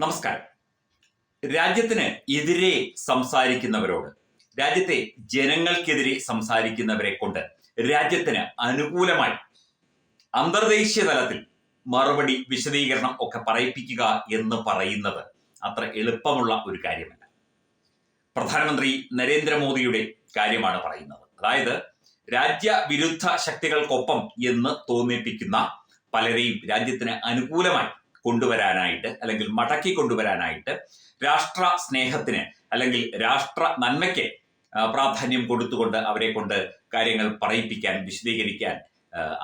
നമസ്കാരം. രാജ്യത്തിന് എതിരെ സംസാരിക്കുന്നവരോട് രാജ്യത്തെ ജനങ്ങൾക്കെതിരെ സംസാരിക്കുന്നവരെ കൊണ്ട് രാജ്യത്തിന് അനുകൂലമായി അന്തർദേശീയ തലത്തിൽ മറുപടി വിശദീകരണം ഒക്കെ പറയിപ്പിക്കുക എന്ന് പറയുന്നത് അത്ര എളുപ്പമുള്ള ഒരു കാര്യമല്ല. പ്രധാനമന്ത്രി നരേന്ദ്രമോദിയുടെ കാര്യമാണ് പറയുന്നത്. അതായത് രാജ്യവിരുദ്ധ ശക്തികൾക്കൊപ്പം എന്ന് തോന്നിപ്പിക്കുന്ന പലരെയും രാജ്യത്തിന് അനുകൂലമായി കൊണ്ടുവരാനായിട്ട് അല്ലെങ്കിൽ മടക്കി കൊണ്ടുവരാനായിട്ട് രാഷ്ട്ര സ്നേഹത്തിന് അല്ലെങ്കിൽ രാഷ്ട്ര നന്മയ്ക്ക് പ്രാധാന്യം കൊടുത്തുകൊണ്ട് അവരെ കൊണ്ട് കാര്യങ്ങൾ പറയിപ്പിക്കാൻ വിശദീകരിക്കാൻ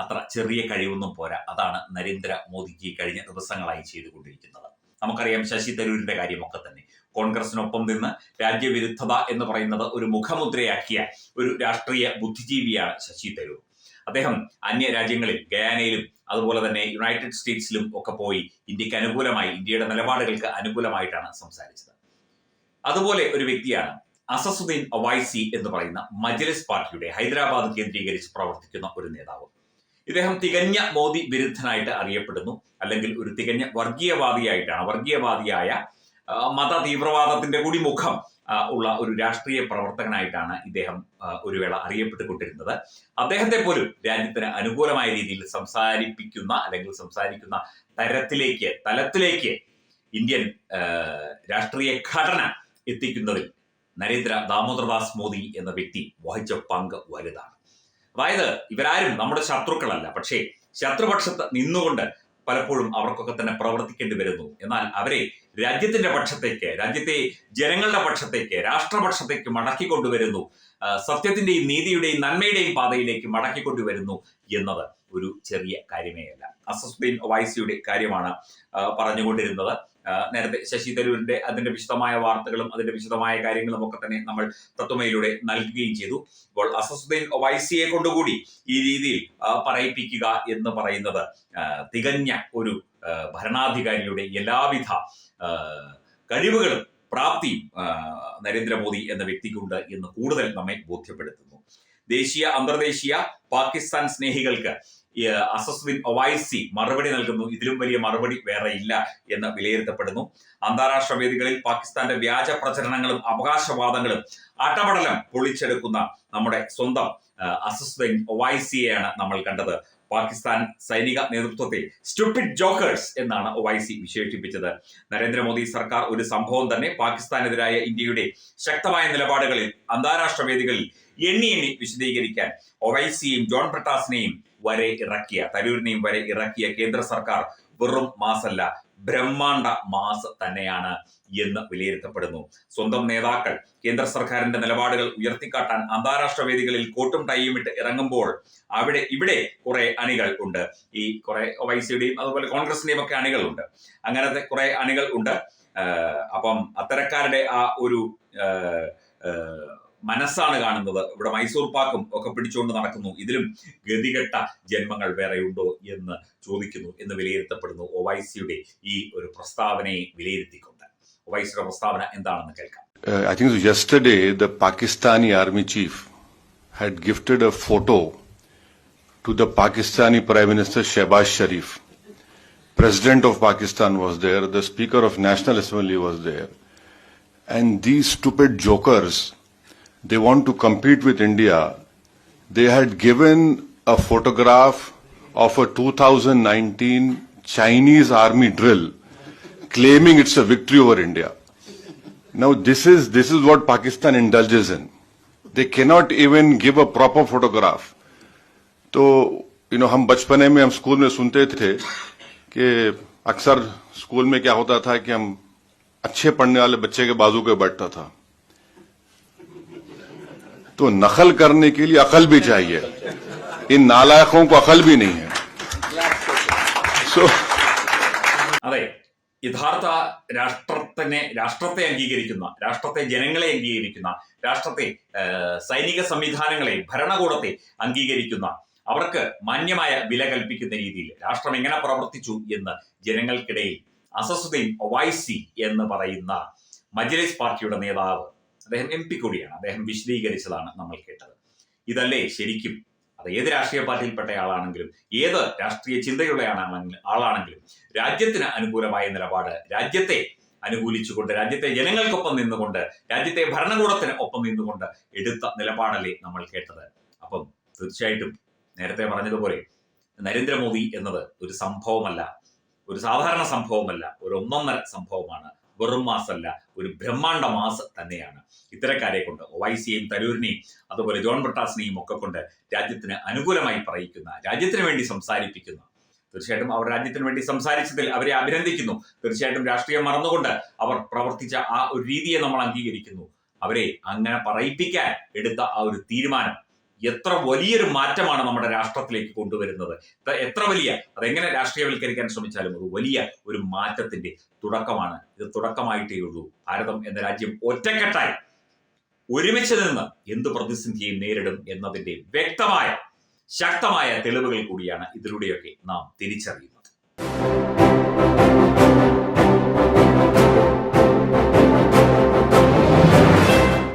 അത്ര ചെറിയ കഴിവൊന്നും പോരാ. അതാണ് നരേന്ദ്ര മോദിജി കഴിഞ്ഞ ദിവസങ്ങളായി ചെയ്തുകൊണ്ടിരിക്കുന്നത്. നമുക്കറിയാം ശശി തരൂരിന്റെ കാര്യമൊക്കെ തന്നെ. കോൺഗ്രസിനൊപ്പം നിന്ന് രാജ്യവിരുദ്ധത എന്ന് പറയുന്നത് ഒരു മുഖമുദ്രയാക്കിയ ഒരു രാഷ്ട്രീയ ബുദ്ധിജീവിയാണ് ശശി തരൂർ. അദ്ദേഹം അന്യ രാജ്യങ്ങളിൽ ഗയാനയിലും അതുപോലെ തന്നെ യുണൈറ്റഡ് സ്റ്റേറ്റ്സിലും ഒക്കെ പോയി ഇന്ത്യയ്ക്ക് അനുകൂലമായി ഇന്ത്യയുടെ നിലപാടുകൾക്ക് അനുകൂലമായിട്ടാണ് സംസാരിച്ചത്. അതുപോലെ ഒരു വ്യക്തിയാണ് അസസുദ്ദീൻ ഒവൈസി എന്ന് പറയുന്ന മജ്ലിസ് പാർട്ടിയുടെ ഹൈദരാബാദ് കേന്ദ്രീകരിച്ച് പ്രവർത്തിക്കുന്ന ഒരു നേതാവ്. ഇദ്ദേഹം തികഞ്ഞ മോദി വിരുദ്ധനായിട്ട് അറിയപ്പെടുന്നു അല്ലെങ്കിൽ ഒരു തികഞ്ഞ വർഗീയവാദിയായിട്ടാണ് വർഗീയവാദിയായ മത തീവ്രവാദത്തിന്റെ കൂടി മുഖം ഉള്ള ഒരു രാഷ്ട്രീയ പ്രവർത്തകനായിട്ടാണ് ഇദ്ദേഹം ഒരു വേള അറിയപ്പെട്ടുകൊണ്ടിരുന്നത്. അദ്ദേഹത്തെ പോലും രാജ്യത്തിന് അനുകൂലമായ രീതിയിൽ സംസാരിപ്പിക്കുന്ന അല്ലെങ്കിൽ സംസാരിക്കുന്ന തരത്തിലേക്ക് തലത്തിലേക്ക് ഇന്ത്യൻ രാഷ്ട്രീയ ഘടന എത്തിക്കുന്നതിൽ നരേന്ദ്ര ദാമോദർദാസ് മോദി എന്ന വ്യക്തി വഹിച്ച പങ്ക് വലുതാണ്. അതായത് ഇവരാരും നമ്മുടെ ശത്രുക്കളല്ല. പക്ഷേ ശത്രുപക്ഷത്ത് നിന്നുകൊണ്ട് പലപ്പോഴും അവർക്കൊക്കെ തന്നെ പ്രവർത്തിക്കേണ്ടി വരുന്നു. എന്നാൽ അവരെ രാജ്യത്തിന്റെ പക്ഷത്തേക്ക് രാജ്യത്തെ ജനങ്ങളുടെ പക്ഷത്തേക്ക് രാഷ്ട്രപക്ഷത്തേക്ക് മടക്കിക്കൊണ്ടുവരുന്നു. സത്യത്തിന്റെയും നീതിയുടെയും നന്മയുടെയും പാതയിലേക്ക് മടക്കിക്കൊണ്ടുവരുന്നു എന്നത് ഒരു ചെറിയ കാര്യമേ അല്ല അസസുദ്ദീൻ വൈസിയുടെ കാര്യമാണ് പറഞ്ഞുകൊണ്ടിരുന്നത്. നേരത്തെ ശശി തരൂരിന്റെ അതിന്റെ വിശദമായ വാർത്തകളും അതിന്റെ വിശദമായ കാര്യങ്ങളും ഒക്കെ തന്നെ നമ്മൾ തത്വമയിലൂടെ നൽകുകയും ചെയ്തു. ഇപ്പോൾ അസസുദ്ദീൻ വൈസിയെ കൊണ്ടുകൂടി ഈ രീതിയിൽ പറയിപ്പിക്കുക എന്ന് പറയുന്നത് തികഞ്ഞ ഒരു ഭരണാധികാരിയുടെ എല്ലാവിധ കഴിവുകളും പ്രാപ്തിയും നരേന്ദ്രമോദി എന്ന വ്യക്തിക്കുണ്ട് എന്ന് കൂടുതൽ നമ്മെ ബോധ്യപ്പെടുത്തുന്നു. ദേശീയ അന്തർദേശീയ പാകിസ്ഥാൻ സ്നേഹികൾക്ക് അസസ്വിൻ ഒവൈസി മറുപടി നൽകുന്നു. ഇതിലും വലിയ മറുപടി വേറെ ഇല്ല എന്ന് വിലയിരുത്തപ്പെടുന്നു. അന്താരാഷ്ട്ര വേദികളിൽ പാകിസ്ഥാന്റെ വ്യാജ പ്രചരണങ്ങളും അവകാശവാദങ്ങളും അട്ടപടലം പൊളിച്ചെടുക്കുന്ന നമ്മുടെ സ്വന്തം അസസ്വിൻ ഒവൈസിയെയാണ് നമ്മൾ കണ്ടത്. പാകിസ്ഥാൻ സൈനിക നേതൃത്വത്തെ സ്റ്റുപ്പിഡ് ജോക്കേഴ്സ് എന്നാണ് ഒവൈസി വിശേഷിപ്പിച്ചത്. നരേന്ദ്രമോദി സർക്കാർ ഒരു സംഭവം തന്നെ പാകിസ്ഥാനെതിരായ ഇന്ത്യയുടെ ശക്തമായ നിലപാടുകളിൽ അന്താരാഷ്ട്ര വേദികളിൽ എണ്ണി എണ്ണി വിശദീകരിക്കാൻ ഒവൈസിയെയും ജോൺ ബ്രിട്ടാസിനെയും വരെ ഇറക്കിയ തരൂരിനെയും വരെ ഇറക്കിയ കേന്ദ്ര സർക്കാർ വെറും മാസല്ല. ബ്രഹ്മാണ്ഡ മാസ് തന്നെയാണ് എന്ന് വിലയിരുത്തപ്പെടുന്നു. സ്വന്തം നേതാക്കൾ കേന്ദ്ര സർക്കാരിന്റെ നിലപാടുകൾ ഉയർത്തിക്കാട്ടാൻ അന്താരാഷ്ട്ര വേദികളിൽ കോട്ടും ടൈയും ഇട്ട് ഇറങ്ങുമ്പോൾ അവിടെ ഇവിടെ കുറെ അണികൾ ഉണ്ട്. ഈ കുറെ വൈ ഒവൈസിയുടെയും അതുപോലെ കോൺഗ്രസിന്റെയും ഒക്കെ അണികളുണ്ട്. അങ്ങനത്തെ കുറെ അണികൾ ഉണ്ട്. അപ്പം അത്തരക്കാരുടെ ആ ഒരു മനസ്സാണ് കാണുന്നത് ഇവിടെ മൈസൂർ പാക്കും ഒക്കെ പിടിച്ചുകൊണ്ട് നടക്കുന്നു ഇതിലും ഗതികെട്ട ജന്മങ്ങൾ വേറെ ഉണ്ടോ എന്ന് ചോദിക്കുന്നു എന്ന് വിലയിരുത്തപ്പെടുന്നു ഒവൈസിയുടെ ഈ ഒരു പ്രസ്താവനയെ വിലയിരുത്തിക്കൊണ്ട് ഒവൈസിയുടെ പ്രസ്താവന എന്താണെന്ന് കേൾക്കാം Uh, it was yesterday the Pakistani army chief had gifted a photo to the Pakistani Prime Minister Shehbaz Sharif. President of Pakistan was there, the Speaker of National Assembly was there. And these stupid jokers, they want to compete with India. They had given a photograph of a 2019 Chinese army drill claiming it's a victory over India. Now this is this is what Pakistan indulges in. They cannot even give a proper photograph. तो you know हम बचपने में हम school में सुनते थे कि अक्सर स्कूल में क्या होता था कि हम अच्छे पढ़ने वाले बच्चे के बाजू के बैठता था तो नकल करने के लिए अकल भी चाहिए इन नालायकों को अकल भी नहीं है सो അതെ യഥാർത്ഥ രാഷ്ട്രത്തിനെ രാഷ്ട്രത്തെ അംഗീകരിക്കുന്ന രാഷ്ട്രത്തെ ജനങ്ങളെ അംഗീകരിക്കുന്ന രാഷ്ട്രത്തെ ആ, സൈനിക സംവിധാനങ്ങളെ ഭരണകൂടത്തെ അംഗീകരിക്കുന്ന അവർക്ക് മാന്യമായ വില കൽപ്പിക്കുന്ന രീതിയിൽ രാഷ്ട്രം എങ്ങനെ പ്രവർത്തിച്ചു എന്ന് ജനങ്ങൾക്കിടയിൽ അസസുദ്ദീൻ ഒവൈസി എന്ന് പറയുന്ന മജ്ലിസ് പാർട്ടിയുടെ നേതാവ് അദ്ദേഹം എം പി കൂടിയാണ്. അദ്ദേഹം വിശദീകരിച്ചതാണ് നമ്മൾ കേട്ടത്. ഇതല്ലേ ശരിക്കും? അത് ഏത് രാഷ്ട്രീയ പാർട്ടിയിൽപ്പെട്ട ആളാണെങ്കിലും ഏത് രാഷ്ട്രീയ ചിന്തയുള്ള ആളാണെങ്കിലും രാജ്യത്തിന് അനുകൂലമായ നിലപാട് രാജ്യത്തെ അനുകൂലിച്ചുകൊണ്ട് രാജ്യത്തെ ജനങ്ങൾക്കൊപ്പം നിന്നുകൊണ്ട് രാജ്യത്തെ ഭരണകൂടത്തിന് ഒപ്പം നിന്നുകൊണ്ട് എടുത്ത നിലപാടല്ലേ നമ്മൾ കേട്ടത്. അപ്പം തീർച്ചയായിട്ടും നേരത്തെ പറഞ്ഞതുപോലെ നരേന്ദ്രമോദി എന്നത് ഒരു സംഭവമല്ല ഒരു സാധാരണ സംഭവമല്ല ഒരു ഒന്നൊന്നര സംഭവമാണ്. വെറും മാസല്ല ഒരു ബ്രഹ്മാണ്ഡ മാസ് തന്നെയാണ്. ഇത്തരക്കാരെ കൊണ്ട് ഒവൈസിയെയും തരൂരിനെയും അതുപോലെ ജോൺ ബ്രട്ടാസിനെയും ഒക്കെ കൊണ്ട് രാജ്യത്തിന് അനുകൂലമായി പറയിക്കുന്ന രാജ്യത്തിന് വേണ്ടി സംസാരിപ്പിക്കുന്ന തീർച്ചയായിട്ടും അവർ രാജ്യത്തിന് വേണ്ടി സംസാരിച്ചതിൽ അവരെ അഭിനന്ദിക്കുന്നു. തീർച്ചയായിട്ടും രാഷ്ട്രീയം മറന്നുകൊണ്ട് അവർ പ്രവർത്തിച്ച ആ ഒരു രീതിയെ നമ്മൾ അംഗീകരിക്കുന്നു. അവരെ അങ്ങനെ പറയിപ്പിക്കാൻ എടുത്ത ആ ഒരു തീരുമാനം എത്ര വലിയൊരു മാറ്റമാണ് നമ്മുടെ രാഷ്ട്രത്തിലേക്ക് കൊണ്ടുവരുന്നത്? എത്ര- വലിയ അതെങ്ങനെ രാഷ്ട്രീയവൽക്കരിക്കാൻ ശ്രമിച്ചാലും അത് വലിയ ഒരു മാറ്റത്തിന്റെ തുടക്കമാണ്. ഇത് തുടക്കമായിട്ടേ ഉള്ളൂ. ഭാരതം എന്ന രാജ്യം ഒറ്റക്കെട്ടായി. ഒരുമിച്ച് നിന്ന് എന്ത് പ്രതിസന്ധിയും നേരിടും എന്നതിന്റെ വ്യക്തമായ ശക്തമായ തെളിവുകൾ കൂടിയാണ് ഇതിലൂടെയൊക്കെ നാം തിരിച്ചറിയുന്നത്.